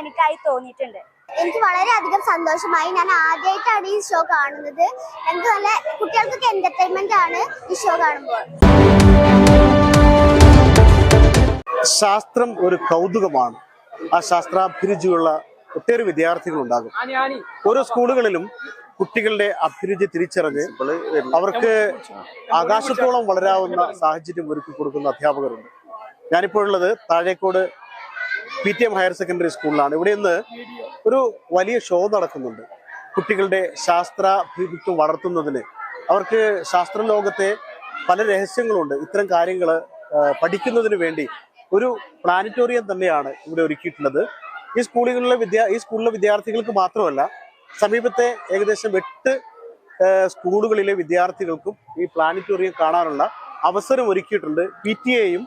എനിക്കായി തോന്നിയിട്ടുണ്ട്. എനിക്ക് വളരെയധികം സന്തോഷമായി. ഞാൻ ആദ്യമായിട്ടാണ് ഈ ഷോ കാണുന്നത്. എനിക്ക് നല്ല കുട്ടികൾക്കൊക്കെ എന്റർടൈൻമെന്റ് ആണ് ഈ ഷോ കാണുമ്പോൾ. ശാസ്ത്രം ഒരു കൗതുകമാണ്. ആ ശാസ്ത്രാഭിരുചിയുള്ള ഒട്ടേറെ വിദ്യാർത്ഥികളുണ്ടാകും ഓരോ സ്കൂളുകളിലും കുട്ടികളുടെ അഭിരുചി തിരിച്ചറിഞ്ഞ് അവർക്ക് ആകാശത്തോളം വളരാവുന്ന സാഹചര്യം ഒരുക്കി കൊടുക്കുന്ന അധ്യാപകരുണ്ട്. ഞാനിപ്പോഴുള്ളത് Thazhekode P T M higher secondary സ്കൂളിലാണ് ഇവിടെ ഇന്ന് ഒരു വലിയ ഷോ നടക്കുന്നുണ്ട്. കുട്ടികളുടെ ശാസ്ത്ര ശാസ്ത്രാഭിരുചിത്വം വളർത്തുന്നതിന്. അവർക്ക് ശാസ്ത്ര ലോകത്തെ പല രഹസ്യങ്ങളുണ്ട്. ഇത്തരം കാര്യങ്ങൾ പഠിക്കുന്നതിന് വേണ്ടി ഒരു പ്ലാനറ്റോറിയം തന്നെയാണ് ഇവിടെ ഒരുക്കിയിട്ടുള്ളത്. ഈ സ്കൂളുകളിലെ വിദ്യാ ഈ സ്കൂളിലെ വിദ്യാർത്ഥികൾക്ക് മാത്രമല്ല സമീപത്തെ ഏകദേശം എട്ട് സ്കൂളുകളിലെ വിദ്യാർത്ഥികൾക്കും ഈ പ്ലാനറ്റോറിയം കാണാനുള്ള അവസരം ഒരുക്കിയിട്ടുണ്ട്. പി ടി എയും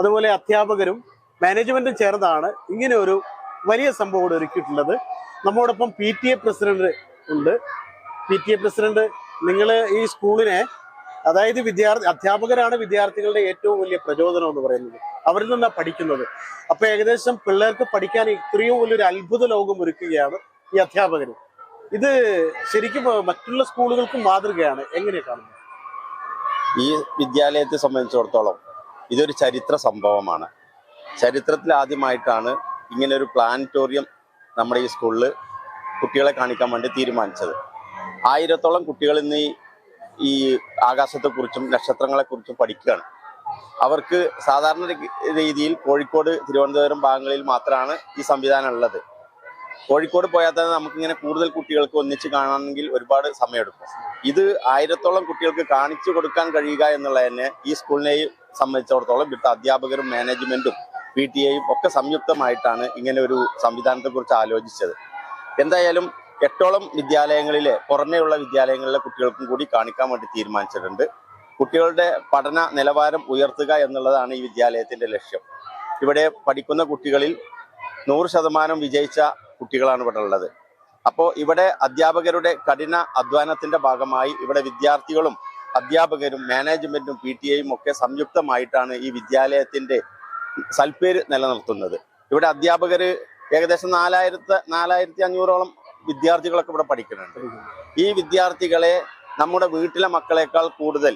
അതുപോലെ അധ്യാപകരും മാനേജ്മെന്റും ചേർന്നാണ് ഇങ്ങനെ ഒരു വലിയ സംഭവം ഇവിടെ ഒരുക്കിയിട്ടുള്ളത്. നമ്മോടൊപ്പം പി ടി എ പ്രസിഡന്റ് ഉണ്ട്. പി ടി എ പ്രസിഡന്റ് നിങ്ങൾ ഈ സ്കൂളിനെ അതായത് വിദ്യാർത്ഥി അധ്യാപകരാണ് വിദ്യാർത്ഥികളുടെ ഏറ്റവും വലിയ പ്രചോദനം എന്ന് പറയുന്നത്. അവരിൽ നിന്നാണ് പഠിക്കുന്നത്. അപ്പൊ ഏകദേശം പിള്ളേർക്ക് പഠിക്കാൻ ഇത്രയും വലിയൊരു അത്ഭുത ലോകം ഒരുക്കുകയാണ് ഈ അധ്യാപകർ ഇത് ശരിക്കും മറ്റുള്ള സ്കൂളുകൾക്കും മാതൃകയാണ്. എങ്ങനെ കാണുന്നത്? ഈ വിദ്യാലയത്തെ സംബന്ധിച്ചിടത്തോളം ഇതൊരു ചരിത്ര സംഭവമാണ്. ചരിത്രത്തിൽ ആദ്യമായിട്ടാണ് ഇങ്ങനെ ഒരു പ്ലാനറ്റോറിയം നമ്മുടെ ഈ സ്കൂളിൽ കുട്ടികളെ കാണിക്കാൻ വേണ്ടി തീരുമാനിച്ചത്. ആയിരത്തോളം കുട്ടികൾ ഇന്ന് ഈ ആകാശത്തെക്കുറിച്ചും നക്ഷത്രങ്ങളെക്കുറിച്ചും പഠിക്കുകയാണ്. അവർക്ക് സാധാരണ രീതിയിൽ കോഴിക്കോട് തിരുവനന്തപുരം ഭാഗങ്ങളിൽ മാത്രമാണ് ഈ സംവിധാനം ഉള്ളത്. കോഴിക്കോട് പോയാൽ തന്നെ നമുക്കിങ്ങനെ കൂടുതൽ കുട്ടികൾക്ക് ഒന്നിച്ച് കാണണമെങ്കിൽ ഒരുപാട് സമയമെടുക്കും. ഇത് ആയിരത്തോളം കുട്ടികൾക്ക് കാണിച്ചു കൊടുക്കാൻ കഴിയുക എന്നുള്ളതന്നെ ഈ സ്കൂളിനെ സംബന്ധിച്ചിടത്തോളം ഇവിടുത്തെ അധ്യാപകരും മാനേജ്മെന്റും പി ടി എയും ഒക്കെ സംയുക്തമായിട്ടാണ് ഇങ്ങനെ ഒരു സംവിധാനത്തെക്കുറിച്ച് ആലോചിച്ചത്. എന്തായാലും എട്ടോളം വിദ്യാലയങ്ങളിലെ പുറമേയുള്ള വിദ്യാലയങ്ങളിലെ കുട്ടികൾക്കും കൂടി കാണിക്കാൻ വേണ്ടി തീരുമാനിച്ചിട്ടുണ്ട്. കുട്ടികളുടെ പഠന നിലവാരം ഉയർത്തുക എന്നുള്ളതാണ് ഈ വിദ്യാലയത്തിന്റെ ലക്ഷ്യം. ഇവിടെ പഠിക്കുന്ന കുട്ടികളിൽ നൂറ് ശതമാനം വിജയിച്ച കുട്ടികളാണ് ഇവിടെ ഉള്ളത്. അപ്പോൾ ഇവിടെ അധ്യാപകരുടെ കഠിന അധ്വാനത്തിന്റെ ഭാഗമായി ഇവിടെ വിദ്യാർത്ഥികളും അധ്യാപകരും മാനേജ്മെന്റും പി ടി എയും ഒക്കെ സംയുക്തമായിട്ടാണ് ഈ വിദ്യാലയത്തിന്റെ സൽപ്പേര് നിലനിർത്തുന്നത്. ഇവിടെ അധ്യാപകർ ഏകദേശം നാലായിരത്തി നാലായിരത്തി അഞ്ഞൂറോളം വിദ്യാർത്ഥികളൊക്കെ ഇവിടെ പഠിക്കുന്നുണ്ട്. ഈ വിദ്യാർത്ഥികളെ നമ്മുടെ വീട്ടിലെ മക്കളെക്കാൾ കൂടുതൽ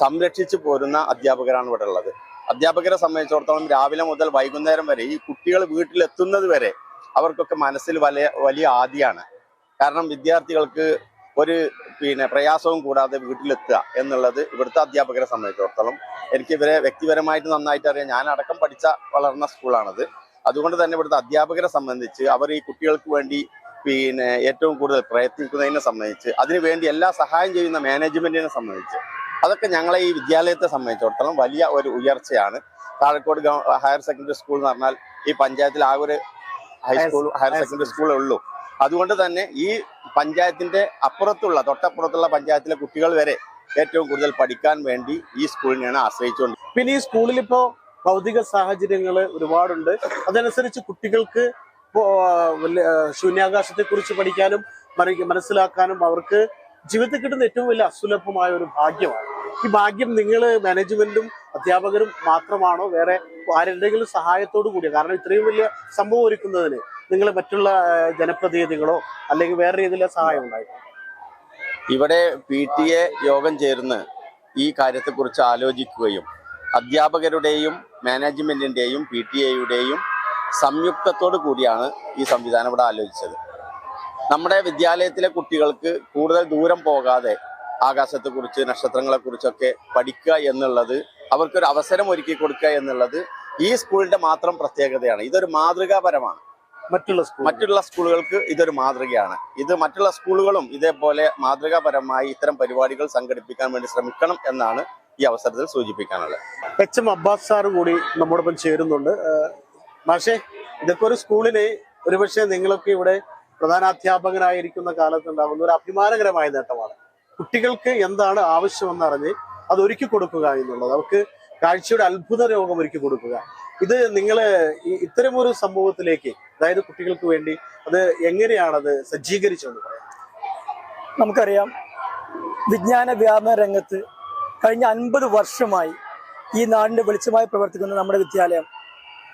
സംരക്ഷിച്ചു പോരുന്ന അധ്യാപകരാണ് ഇവിടെ ഉള്ളത്. അധ്യാപകരെ സംബന്ധിച്ചിടത്തോളം രാവിലെ മുതൽ വൈകുന്നേരം വരെ ഈ കുട്ടികൾ വീട്ടിലെത്തുന്നത് വരെ അവർക്കൊക്കെ മനസ്സിൽ വലിയ വലിയ ആദിയാണ്. കാരണം വിദ്യാർത്ഥികൾക്ക് ഒരു പിന്നെ പ്രയാസവും കൂടാതെ വീട്ടിലെത്തുക എന്നുള്ളത് ഇവിടുത്തെ അധ്യാപകരെ സംബന്ധിച്ചിടത്തോളം എനിക്ക് ഇവരെ വ്യക്തിപരമായിട്ട് നന്നായിട്ട് അറിയാം. ഞാൻ അടക്കം പഠിച്ച വളർന്ന സ്കൂളാണത്. അതുകൊണ്ട് തന്നെ ഇവിടുത്തെ അധ്യാപകരെ സംബന്ധിച്ച് അവർ ഈ കുട്ടികൾക്ക് വേണ്ടി പിന്നെ ഏറ്റവും കൂടുതൽ പ്രയത്നിക്കുന്നതിനെ സംബന്ധിച്ച് അതിനുവേണ്ടി എല്ലാ സഹായം ചെയ്യുന്ന മാനേജ്മെന്റിനെ സംബന്ധിച്ച് അതൊക്കെ ഞങ്ങളെ ഈ വിദ്യാലയത്തെ സംബന്ധിച്ചിടത്തോളം വലിയ ഒരു ഉയർച്ചയാണ്. താഴെക്കോട് ഹയർ സെക്കൻഡറി സ്കൂൾ എന്ന് പറഞ്ഞാൽ ഈ പഞ്ചായത്തിൽ ആ ഒരു ഹൈസ്കൂൾ ഹയർ സെക്കൻഡറി സ്കൂളേ ഉള്ളൂ. അതുകൊണ്ട് തന്നെ ഈ പഞ്ചായത്തിന്റെ അപ്പുറത്തുള്ള തൊട്ടപ്പുറത്തുള്ള പഞ്ചായത്തിലെ കുട്ടികൾ വരെ ഏറ്റവും കൂടുതൽ പഠിക്കാൻ വേണ്ടി ഈ സ്കൂളിനെയാണ് ആശ്രയിച്ചുകൊണ്ട്. പിന്നെ ഈ സ്കൂളിൽ ഇപ്പോ ഭൗതിക സാഹചര്യങ്ങൾ ഒരുപാടുണ്ട്. അതനുസരിച്ച് കുട്ടികൾക്ക് ശൂന്യാകാശത്തെ കുറിച്ച് പഠിക്കാനും മനസ്സിലാക്കാനും അവർക്ക് ജീവിതത്തിൽ കിട്ടുന്ന ഏറ്റവും വലിയ അസുലഭമായ ഒരു ഭാഗ്യമാണ്. ഈ ഭാഗ്യം നിങ്ങൾ മാനേജ്മെന്റും അധ്യാപകരും മാത്രമാണോ? വേറെ ആരെന്തെങ്കിലും സഹായത്തോടു കൂടിയോ? കാരണം ഇത്രയും വലിയ സംഭവം ഒരുക്കുന്നതിന് നിങ്ങൾ മറ്റുള്ള ജനപ്രതിനിധികളോ അല്ലെങ്കിൽ വേറെ രീതിയിലുള്ള സഹായം ഉണ്ടായിരുന്നു ഇവിടെ പി ടി എ യോഗം ചേർന്ന് ഈ കാര്യത്തെക്കുറിച്ച് ആലോചിക്കുകയും അധ്യാപകരുടെയും മാനേജ്മെന്റിന്റെയും പി ടി എയുടെയും സംയുക്തത്തോടു കൂടിയാണ് ഈ സംവിധാനം ഇവിടെ ആലോചിച്ചത്. നമ്മുടെ വിദ്യാലയത്തിലെ കുട്ടികൾക്ക് കൂടുതൽ ദൂരം പോകാതെ ആകാശത്തെക്കുറിച്ച് നക്ഷത്രങ്ങളെക്കുറിച്ചൊക്കെ പഠിക്കുക എന്നുള്ളത് അവർക്കൊരു അവസരം ഒരുക്കി കൊടുക്കുക എന്നുള്ളത് ഈ സ്കൂളിന്റെ മാത്രം പ്രത്യേകതയാണ്. ഇതൊരു മാതൃകാപരമാണ്. മറ്റുള്ള മറ്റുള്ള സ്കൂളുകൾക്ക് ഇതൊരു മാതൃകയാണ്. ഇത് മറ്റുള്ള സ്കൂളുകളും ഇതേപോലെ മാതൃകാപരമായി ഇത്തരം പരിപാടികൾ സംഘടിപ്പിക്കാൻ വേണ്ടി ശ്രമിക്കണം എന്നാണ് ഈ അവസരത്തിൽ സൂചിപ്പിക്കാനുള്ളത്. എച്ച് എം അബ്ബാസ് സാർ കൂടി നമ്മോടൊപ്പം ചേരുന്നുണ്ട്. പക്ഷേ മാഷേ ഇതൊക്കെ ഒരു സ്കൂളിന് ഒരുപക്ഷെ നിങ്ങളൊക്കെ ഇവിടെ പ്രധാനാധ്യാപകനായിരിക്കുന്ന കാലത്ത് ഉണ്ടാകുന്ന ഒരു അഭിമാനകരമായ നേട്ടമാണ്. കുട്ടികൾക്ക് എന്താണ് ആവശ്യമെന്ന് അറിഞ്ഞ് അത് ഒരുക്കി കൊടുക്കുക എന്നുള്ളത്. അവർക്ക് കാഴ്ചയുടെ അത്ഭുത രോഗം ഒരുക്കി കൊടുക്കുക. ഇത് നിങ്ങൾ ഇത്തരമൊരു സംഭവത്തിലേക്ക് അതായത് കുട്ടികൾക്ക് വേണ്ടി അത് എങ്ങനെയാണത് സജ്ജീകരിച്ചെന്ന് പറയാം. നമുക്കറിയാം വിജ്ഞാന വ്യാപന രംഗത്ത് കഴിഞ്ഞ അൻപത് വർഷമായി ഈ നാടിന്റെ വെളിച്ചമായി പ്രവർത്തിക്കുന്ന നമ്മുടെ വിദ്യാലയം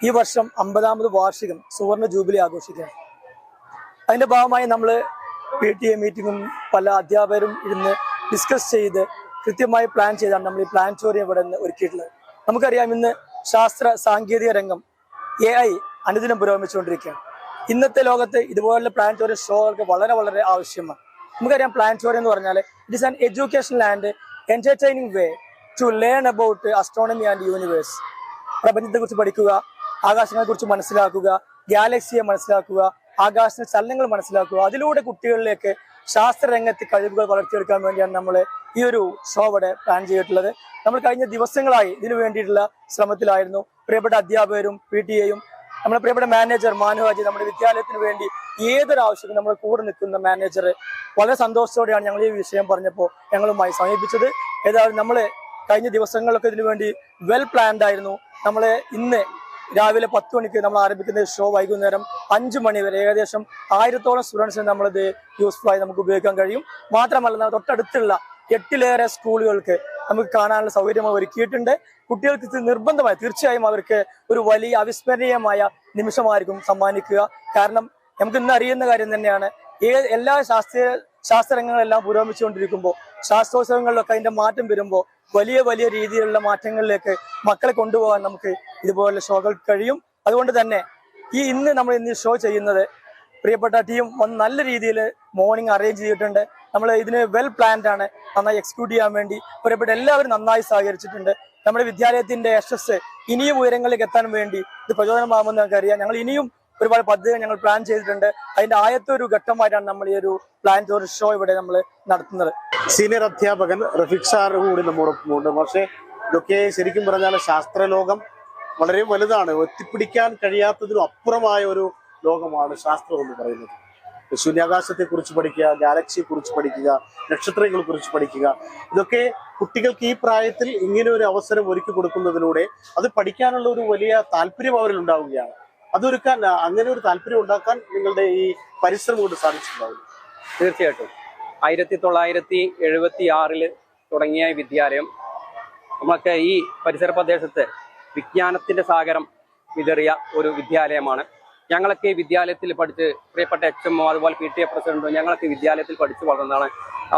ഈ വർഷം അമ്പതാമത് വാർഷികം സുവർണ ജൂബിലി ആഘോഷിക്കുകയാണ്. അതിന്റെ ഭാഗമായി നമ്മൾ പി ടി എ മീറ്റിങ്ങും പല അധ്യാപകരും ഇരുന്ന് ഡിസ്കസ് ചെയ്ത് കൃത്യമായി പ്ലാൻ ചെയ്താണ് നമ്മൾ ഈ പ്ലാനറ്റോറിയം ഇവിടെ നിന്ന് ഒരുക്കിയിട്ടുള്ളത്. നമുക്കറിയാം ഇന്ന് ശാസ്ത്ര സാങ്കേതിക രംഗം എ അനുദിനം പുരോഗമിച്ചുകൊണ്ടിരിക്കുകയാണ്. ഇന്നത്തെ ലോകത്ത് ഇതുപോലുള്ള പ്ലാനറ്റോറിയം ഷോകൾക്ക് വളരെ വളരെ ആവശ്യമാണ്. നമുക്കറിയാം പ്ലാനറ്റോറിയം എന്ന് പറഞ്ഞാൽ it is an educational and entertaining way to learn about astronomy and universe പ്രപഞ്ചത്തെ കുറിച്ച് പഠിക്കുക ആകാശങ്ങളെ കുറിച്ച് മനസ്സിലാക്കുക ഗാലക്സിയെ മനസ്സിലാക്കുക ആകാശ ചലനങ്ങൾ മനസ്സിലാക്കുക അതിലൂടെ കുട്ടികളിലേക്ക് ശാസ്ത്രരംഗത്ത് കഴിവുകൾ വളർത്തിയെടുക്കാൻ വേണ്ടിയാണ് നമ്മൾ ഈ ഒരു ഷോ ഇവിടെ പ്ലാൻ ചെയ്തിട്ടുള്ളത്. നമ്മൾ കഴിഞ്ഞ ദിവസങ്ങളായി ഇതിനു വേണ്ടിയിട്ടുള്ള ശ്രമത്തിലായിരുന്നു. പ്രിയപ്പെട്ട അധ്യാപകരും പി ടി എയും നമ്മുടെ പ്രിയപ്പെട്ട മാനേജർ മാനുവാജി നമ്മുടെ വിദ്യാലയത്തിന് വേണ്ടി ഏതൊരു ആവശ്യത്തിനും നമ്മുടെ കൂടെ നിൽക്കുന്ന മാനേജർ വളരെ സന്തോഷത്തോടെയാണ് ഞങ്ങൾ ഈ വിഷയം പറഞ്ഞപ്പോൾ ഞങ്ങളുമായി സമീപിച്ചത്. ഏതായാലും നമ്മൾ കഴിഞ്ഞ ദിവസങ്ങളിലൊക്കെ ഇതിനു വേണ്ടി വെൽ പ്ലാൻഡ് ആയിരുന്നു. നമ്മൾ ഇന്ന് രാവിലെ പത്ത് മണിക്ക് നമ്മൾ ആരംഭിക്കുന്ന ഷോ വൈകുന്നേരം അഞ്ച് മണി വരെ ഏകദേശം ആയിരത്തോളം സ്റ്റുഡൻസിന് നമ്മളിത് യൂസ്ഫുൾ ആയി നമുക്ക് ഉപയോഗിക്കാൻ കഴിയും. മാത്രമല്ല തൊട്ടടുത്തുള്ള എട്ടിലേറെ സ്കൂളുകൾക്ക് നമുക്ക് കാണാനുള്ള സൗകര്യം ഒരുക്കിയിട്ടുണ്ട്. കുട്ടികൾക്ക് നിർബന്ധമായി തീർച്ചയായും അവർക്ക് ഒരു വലിയ അവിസ്മരണീയമായ നിമിഷമായിരിക്കും സമ്മാനിക്കുക. കാരണം നമുക്ക് ഇന്ന് അറിയുന്ന കാര്യം തന്നെയാണ്. ഏത് എല്ലാ ശാസ്ത്രീയ ശാസ്ത്രങ്ങളെല്ലാം പുരോഗമിച്ചുകൊണ്ടിരിക്കുമ്പോൾ ശാസ്ത്രോത്സവങ്ങളിലൊക്കെ അതിന്റെ മാറ്റം വരുമ്പോൾ വലിയ വലിയ രീതിയിലുള്ള മാറ്റങ്ങളിലേക്ക് മക്കളെ കൊണ്ടുപോകാൻ നമുക്ക് ഇതുപോലെ ഷോകൾ കഴിയും. അതുകൊണ്ട് തന്നെ ഈ ഇന്ന് നമ്മൾ ഇന്ന് ഷോ ചെയ്യുന്നത് പ്രിയപ്പെട്ട ടീം വന്ന് നല്ല രീതിയിൽ മോർണിംഗ് അറേഞ്ച് ചെയ്തിട്ടുണ്ട്. നമ്മൾ ഇതിന് വെൽ പ്ലാൻഡ് ആണ്. നന്നായി എക്സിക്യൂട്ട് ചെയ്യാൻ വേണ്ടി പ്രിയപ്പെട്ട എല്ലാവരും നന്നായി സഹകരിച്ചിട്ടുണ്ട്. നമ്മുടെ വിദ്യാലയത്തിന്റെ യശസ് ഇനിയും ഉയരങ്ങളിലേക്ക് എത്താൻ വേണ്ടി ഇത് പ്രചോദനമാകുമെന്ന് നമുക്കറിയാം ഞങ്ങൾ ഇനിയും ഒരുപാട് പദ്ധതികൾ ഞങ്ങൾ പ്ലാൻ ചെയ്തിട്ടുണ്ട്. അതിന്റെ ആദ്യത്തെ ഒരു ഘട്ടമായിട്ടാണ് നമ്മൾ ഈ ഒരു പ്ലാൻ ഒരു ഷോ ഇവിടെ നമ്മൾ നടത്തുന്നത്. സീനിയർ അധ്യാപകൻ റഫീഖ് സാർ കൂടി നമ്മോടൊപ്പമുണ്ട് പക്ഷേ ഇതൊക്കെ ശരിക്കും പറഞ്ഞാൽ ശാസ്ത്രലോകം വളരെ വലുതാണ്. എത്തിപ്പിടിക്കാൻ കഴിയാത്തതിനും അപ്പുറമായ ഒരു ലോകമാണ് ശാസ്ത്രം എന്ന് പറയുന്നത്. ശൂന്യാകാശത്തെ കുറിച്ച് പഠിക്കുക ഗാലക്സിയെ കുറിച്ച് പഠിക്കുക നക്ഷത്രങ്ങളെ കുറിച്ച് പഠിക്കുക ഇതൊക്കെ കുട്ടികൾക്ക് ഈ പ്രായത്തിൽ ഇങ്ങനെ ഒരു അവസരം ഒരുക്കി കൊടുക്കുന്നതിലൂടെ അത് പഠിക്കാനുള്ള ഒരു വലിയ താല്പര്യം അവരിൽ ഉണ്ടാവുകയാണ്. അതൊരുക്കാൻ അങ്ങനെ ഒരു താല്പര്യം ഉണ്ടാക്കാൻ നിങ്ങളുടെ ഈ പരിശ്രമം കൊണ്ട് സാധിച്ചിട്ടുണ്ടാവും. തീർച്ചയായിട്ടും. ആയിരത്തി തൊള്ളായിരത്തി എഴുപത്തി ആറിൽ തുടങ്ങിയ വിദ്യാലയം നമ്മളൊക്കെ ഈ പരിസര പ്രദേശത്ത് വിജ്ഞാനത്തിന്റെ സാഗരം വിതറിയ ഒരു വിദ്യാലയമാണ്. ഞങ്ങളൊക്കെ വിദ്യാലയത്തിൽ പഠിച്ച് പ്രിയപ്പെട്ട എമ്മോ അതുപോലെ പി ടി എ പ്രസിഡന്റോ ഞങ്ങളൊക്കെ വിദ്യാലയത്തിൽ പഠിച്ചു വളർന്നതാണ്.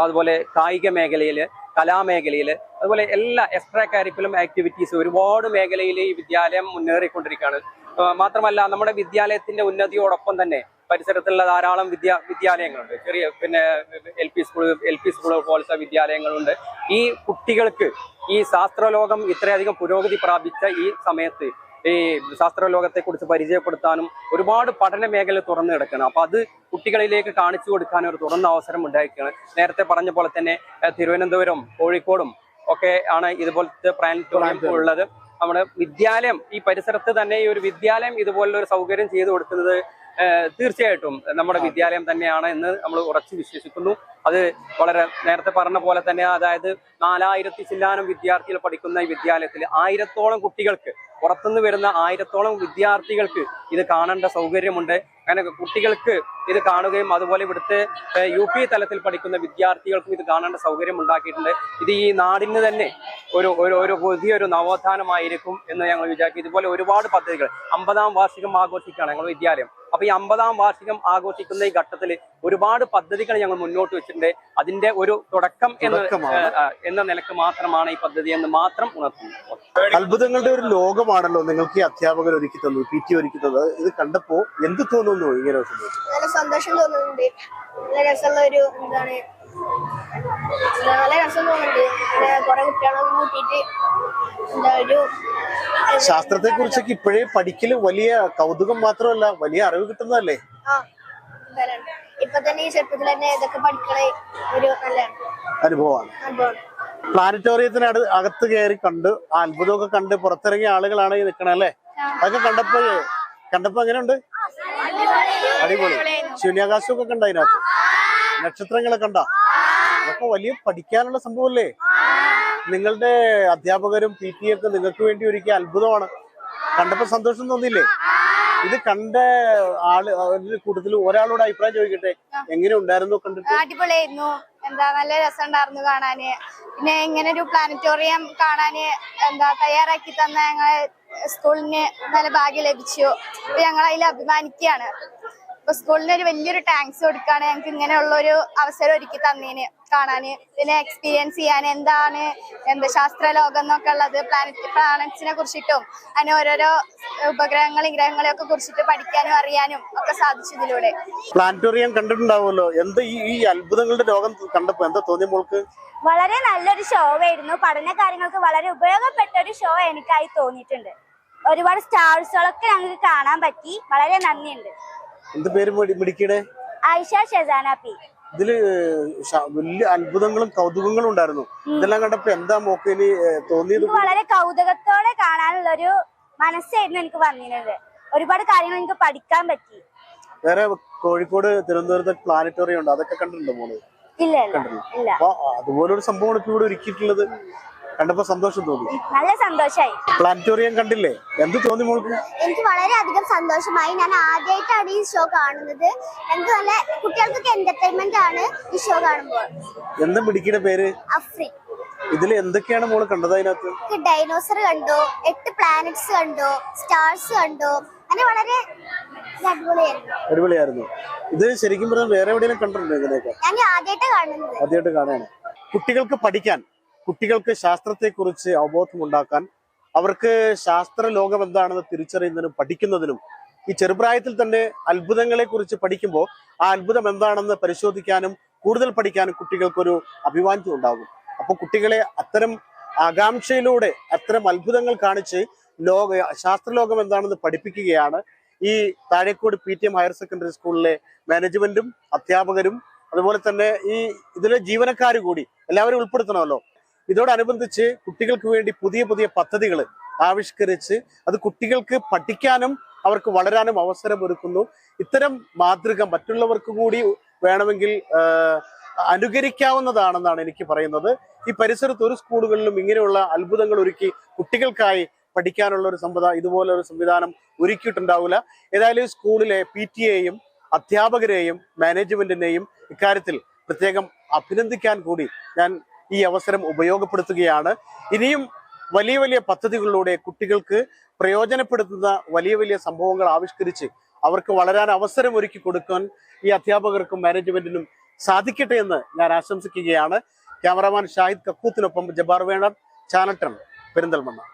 അതുപോലെ കായിക മേഖലയിൽ കലാമേഖലയിൽ അതുപോലെ എല്ലാ എക്സ്ട്രാ കാരിക്കുലം ആക്ടിവിറ്റീസ് ഒരുപാട് മേഖലയിൽ ഈ വിദ്യാലയം മുന്നേറിക്കൊണ്ടിരിക്കുകയാണ്. മാത്രമല്ല നമ്മുടെ വിദ്യാലയത്തിന്റെ ഉന്നതിയോടൊപ്പം തന്നെ പരിസരത്തുള്ള ധാരാളം വിദ്യാ വിദ്യാലയങ്ങളുണ്ട്. ചെറിയ പിന്നെ L P school L P school പോലത്തെ വിദ്യാലയങ്ങളുണ്ട്. ഈ കുട്ടികൾക്ക് ഈ ശാസ്ത്രലോകം ഇത്രയധികം പുരോഗതി പ്രാപിച്ച ഈ സമയത്ത് ഈ ശാസ്ത്രലോകത്തെ കുറിച്ച് പരിചയപ്പെടുത്താനും ഒരുപാട് പഠന മേഖല തുറന്നു കിടക്കണം അപ്പൊ അത് കുട്ടികളിലേക്ക് കാണിച്ചു കൊടുക്കാൻ ഒരു തുറന്ന അവസരം ഉണ്ടായിരിക്കുകയാണ്. നേരത്തെ പറഞ്ഞ പോലെ തന്നെ തിരുവനന്തപുരം കോഴിക്കോടും ഒക്കെ ആണ് ഇതുപോലത്തെ പ്ലാനറ്റോറിയം ഉള്ളത്. നമ്മുടെ വിദ്യാലയം ഈ പരിസരത്ത് തന്നെ ഈ ഒരു വിദ്യാലയം ഇതുപോലുള്ള ഒരു സൗകര്യം ചെയ്തു കൊടുക്കുന്നത് തീർച്ചയായിട്ടും നമ്മുടെ വിദ്യാലയം തന്നെയാണ് എന്ന് നമ്മൾ ഉറച്ചു വിശ്വസിക്കുന്നു. അത് വളരെ നേരത്തെ പറഞ്ഞ പോലെ തന്നെ അതായത് നാലായിരത്തി ചില്ലാനം വിദ്യാർത്ഥികൾ പഠിക്കുന്ന ഈ വിദ്യാലയത്തിൽ ആയിരത്തോളം കുട്ടികൾക്ക് പുറത്തുനിന്ന് വരുന്ന ആയിരത്തോളം വിദ്യാർത്ഥികൾക്ക് ഇത് കാണേണ്ട സൗകര്യമുണ്ട്. അങ്ങനെ കുട്ടികൾക്ക് ഇത് കാണുകയും അതുപോലെ ഇവിടുത്തെ യു പി തലത്തിൽ പഠിക്കുന്ന വിദ്യാർത്ഥികൾക്കും ഇത് കാണേണ്ട സൗകര്യം ഉണ്ടാക്കിയിട്ടുണ്ട്. ഇത് ഈ നാടിന് തന്നെ ഒരു ഒരു ഒരു പുതിയൊരു നവോത്ഥാനമായിരിക്കും എന്ന് ഞങ്ങൾ വിചാരിക്കും. ഇതുപോലെ ഒരുപാട് പദ്ധതികൾ. അമ്പതാം വാർഷികം ആഘോഷിക്കുകയാണ് ഞങ്ങൾ വിദ്യാലയം. അപ്പൊ ഈ അമ്പതാം വാർഷികം ആഘോഷിക്കുന്ന ഈ ഘട്ടത്തിൽ ഒരുപാട് പദ്ധതികൾ ഞങ്ങൾ മുന്നോട്ട് വെച്ചിട്ടുണ്ട്. അതിന്റെ ഒരു തുടക്കം എന്ന എന്ന നിലയ്ക്ക് മാത്രമാണ് ഈ പദ്ധതി എന്ന് മാത്രം ഉണർത്തുന്നത് അത്ഭുതങ്ങളുടെ ഒരു ലോകമാണല്ലോ നിങ്ങൾക്ക് ഈ അധ്യാപകർ ഒരുക്കി തന്നു പി ടി ഒരുക്കി തന്നത്. ഇത് കണ്ടപ്പോ എന്ത് തോന്നുന്നു ഇങ്ങനെ സന്തോഷം തോന്നുന്നുണ്ട്. നല്ല രസമുള്ള ഒരു എന്താണ് നല്ല രസം തോന്നുന്നുണ്ട്. പിന്നെ കുറെ കുട്ടികളെ കൂട്ടിയിട്ട് എന്താ ഒരു ശാസ്ത്രത്തെ കുറിച്ചൊക്കെ ഇപ്പോഴേ പഠിക്കൽ വലിയ കൗതുകം മാത്രമല്ല വലിയ അറിവ് കിട്ടുന്നതല്ലേ? ആ എന്താണ് ഇപ്പൊ തന്നെ ഈ ചെറുപ്പത്തിൽ തന്നെ ഇതൊക്കെ പഠിക്കണ ഒരു നല്ല അനുഭവമാണ്. അനുഭവമാണ്. പ്ലാനറ്റോറിയത്തിന് അടു അകത്ത് കയറി കണ്ട് ആ അത്ഭുതമൊക്കെ കണ്ട് പുറത്തിറങ്ങിയ ആളുകളാണ് ഈ നിൽക്കണേ അല്ലേ? അതൊക്കെ കണ്ടപ്പോ കണ്ടപ്പോ എങ്ങനെയുണ്ട്? അടിപൊളി. ശൂന്യാകാശമൊക്കെ കണ്ട അതിനകത്ത്? നക്ഷത്രങ്ങളെ കണ്ട? അതൊക്കെ വലിയ പഠിക്കാനുള്ള സംഭവമല്ലേ? നിങ്ങളുടെ അധ്യാപകരും പി ടി ഒക്കെ നിങ്ങൾക്ക് വേണ്ടി ഒരുക്കിയ അത്ഭുതമാണ്. കണ്ടപ്പോ സന്തോഷം തോന്നിയില്ലേ? ഇത് കണ്ട ആൾ അവരുടെ കൂട്ടത്തിൽ ഒരാളോട് അഭിപ്രായം ചോദിക്കട്ടെ? എങ്ങനെ ഉണ്ടായിരുന്നു കണ്ടിട്ട്? അടിപൊളിയായിരുന്നു. എന്താ നല്ല രസം ഉണ്ടായിരുന്നു കാണാന്. പിന്നെ ഇങ്ങനെ ഒരു പ്ലാനറ്റോറിയം കാണാന് എന്താ തയ്യാറാക്കി തന്ന ഞങ്ങളെ സ്കൂളിന് നല്ല ഭാഗ്യം ലഭിച്ചു. അപ്പൊ ഞങ്ങൾ അതിൽ അഭിമാനിക്കുകയാണ്. അപ്പൊ സ്കൂളിന് ഒരു വലിയൊരു ടാങ്ക്സ് കൊടുക്കാണ് ഞങ്ങൾക്ക് ഇങ്ങനെയുള്ള ഒരു അവസരം ഒരുക്കി തന്നേന് കാണാന്. ഇതിനെ എക്സ്പീരിയൻസ് ചെയ്യാൻ എന്താണ്? എന്താ ശാസ്ത്ര ലോകം എന്നൊക്കെ ഉള്ളത് പ്ലാനറ്റ് പ്ലാനറ്റ്സിനെ കുറിച്ചിട്ടും അതിന് ഓരോരോ ഉപഗ്രഹങ്ങളും ഗ്രഹങ്ങളെയും ഒക്കെ കുറിച്ചിട്ട് പഠിക്കാനും അറിയാനും ഒക്കെ സാധിച്ചു ഇതിലൂടെ. പ്ലാനറ്റോറിയം കണ്ടിട്ടുണ്ടാവുമല്ലോ. എന്ത് ഈ ഈ അത്ഭുതങ്ങളുടെ ലോകം കണ്ടപ്പോ എന്താ തോന്നിയ മോൾക്ക്? വളരെ നല്ലൊരു ഷോ ആയിരുന്നു. പഠന കാര്യങ്ങൾക്ക് വളരെ ഉപയോഗപ്പെട്ട ഒരു ഷോ എനിക്കായി തോന്നിയിട്ടുണ്ട്. ഒരുപാട് സ്റ്റാർസുകളൊക്കെ ഞങ്ങൾക്ക് കാണാൻ പറ്റി. വളരെ നന്ദിയുണ്ട്. എന്ത് പേര് മിടി- മിടുക്കിയുടെ ആയിഷ ഷെസാന പി. ഇതിൽ വലിയ അത്ഭുതങ്ങളും കൗതുകങ്ങളും ഉണ്ടായിരുന്നു. ഇതെല്ലാം കണ്ടപ്പോ എന്താ മോക്കിന് തോന്നിയത്? വളരെ കൗതുകത്തോടെ കാണാനുള്ള ഒരു മനസ്സായിരുന്നു എനിക്ക് വന്നിരുന്നത്. ഒരുപാട് കാര്യങ്ങൾ എനിക്ക് പഠിക്കാൻ പറ്റി. വേറെ കോഴിക്കോട് തിരുവനന്തപുരത്ത് പ്ലാനറ്റോറിയം ഉണ്ട്. അതൊക്കെ കണ്ടിട്ടുണ്ടോ മോൾ? ഇല്ല ഇല്ല. അപ്പൊ അതുപോലൊരു സംഭവമാണ് ഇപ്പൊ ഇവിടെ ഒരുക്കിയിട്ടുള്ളത്. കണ്ടപ്പോ സന്തോഷം തോന്നി. നല്ല സന്തോഷായി. പ്ലാനറ്റോറിയം കണ്ടില്ലേ? എന്ത് തോന്നി മോൾക്ക്? എനിക്ക് വളരെയധികം സന്തോഷമായി. ഞാൻ ആദ്യമായിട്ടാണ് ഈ ഷോ കാണുന്നത്. എനിക്ക് നല്ല കുട്ടികൾക്കൊക്കെ എന്റർടൈൻമെന്റ് ആണ് ഈ ഷോ കാണുമ്പോൾ. എന്താ പിടിക്കിയുടെ പേര്? അഫ്രി. ഇതിൽ എന്തൊക്കെയാണ് മോൾ കണ്ടത് അതിനകത്ത്? ഡൈനോസർ കണ്ടു എട്ട് പ്ലാനറ്റ്സ് കണ്ടു സ്റ്റാർസ് കണ്ടു. അങ്ങനെ വളരെ അടിപൊളിയായിരുന്നു. ഇത് ശരിക്കും പറഞ്ഞാൽ വേറെ എവിടെയെങ്കിലും കണ്ടിട്ടുണ്ടോ ഇതിനൊക്കെ ഞാൻ ആദ്യമായിട്ട് കാണുന്നത്. ആദ്യമായിട്ട് കാണുകയാണ്. കുട്ടികൾക്ക് പഠിക്കാൻ കുട്ടികൾക്ക് ശാസ്ത്രത്തെക്കുറിച്ച് അവബോധമുണ്ടാക്കാൻ അവർക്ക് ശാസ്ത്ര ലോകം എന്താണെന്ന് തിരിച്ചറിയുന്നതിനും പഠിക്കുന്നതിനും ഈ ചെറുപ്രായത്തിൽ തന്നെ അത്ഭുതങ്ങളെ കുറിച്ച് പഠിക്കുമ്പോൾ ആ അത്ഭുതം എന്താണെന്ന് പരിശോധിക്കാനും കൂടുതൽ പഠിക്കാനും കുട്ടികൾക്കൊരു അഭിമാനം ഉണ്ടാകും. അപ്പോൾ കുട്ടികളെ അത്തരം ആകാംക്ഷയിലൂടെ അത്തരം അത്ഭുതങ്ങൾ കാണിച്ച് ലോക ശാസ്ത്രലോകം എന്താണെന്ന് പഠിപ്പിക്കുകയാണ് ഈ Thazhekode P T M higher secondary സ്കൂളിലെ മാനേജ്മെന്റും അധ്യാപകരും അതുപോലെ തന്നെ ഈ ഇതിലെ ജീവനക്കാർ കൂടി എല്ലാവരും ഉൾപ്പെടുത്തണമല്ലോ. ഇതോടനുബന്ധിച്ച് കുട്ടികൾക്ക് വേണ്ടി പുതിയ പുതിയ പദ്ധതികൾ ആവിഷ്കരിച്ച് അത് കുട്ടികൾക്ക് പഠിക്കാനും അവർക്ക് വളരാനും അവസരം ഒരുക്കുന്നു. ഇത്തരം മാതൃക മറ്റുള്ളവർക്ക് കൂടി വേണമെങ്കിൽ അനുകരിക്കാവുന്നതാണെന്നാണ് എനിക്ക് പറയുന്നത്. ഈ പരിസരത്ത് ഒരു സ്കൂളുകളിലും ഇങ്ങനെയുള്ള അത്ഭുതങ്ങൾ ഒരുക്കി കുട്ടികൾക്കായി പഠിക്കാനുള്ള ഒരു സമ്പ്രദായം ഇതുപോലെ ഒരു സംവിധാനം ഒരുക്കിയിട്ടുണ്ടാവില്ല. ഏതായാലും സ്കൂളിലെ പി ടി എയും അധ്യാപകരെയും മാനേജ്മെന്റിനെയും ഇക്കാര്യത്തിൽ പ്രത്യേകം അഭിനന്ദിക്കാൻ കൂടി ഞാൻ ഈ അവസരം ഉപയോഗപ്പെടുത്തുകയാണ്. ഇനിയും വലിയ വലിയ പദ്ധതികളിലൂടെ കുട്ടികൾക്ക് പ്രയോജനപ്പെടുത്തുന്ന വലിയ വലിയ സംഭവങ്ങൾ ആവിഷ്കരിച്ച് അവർക്ക് വളരാൻ അവസരം ഒരുക്കി കൊടുക്കാൻ ഈ അധ്യാപകർക്കും മാനേജ്മെന്റിനും സാധിക്കട്ടെ എന്ന് ഞാൻ ആശംസിക്കുകയാണ്. ക്യാമറാമാൻ ഷാഹിദ് കക്കൂത്തിനൊപ്പം ജബാർ വേണർ ചാനൽ പെരിന്തൽമണ്ണ.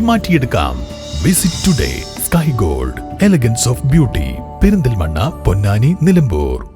മാറ്റിയെടുക്കാം. Visit today sky gold elegance of beauty Perinthalmanna Ponnani Nilambur.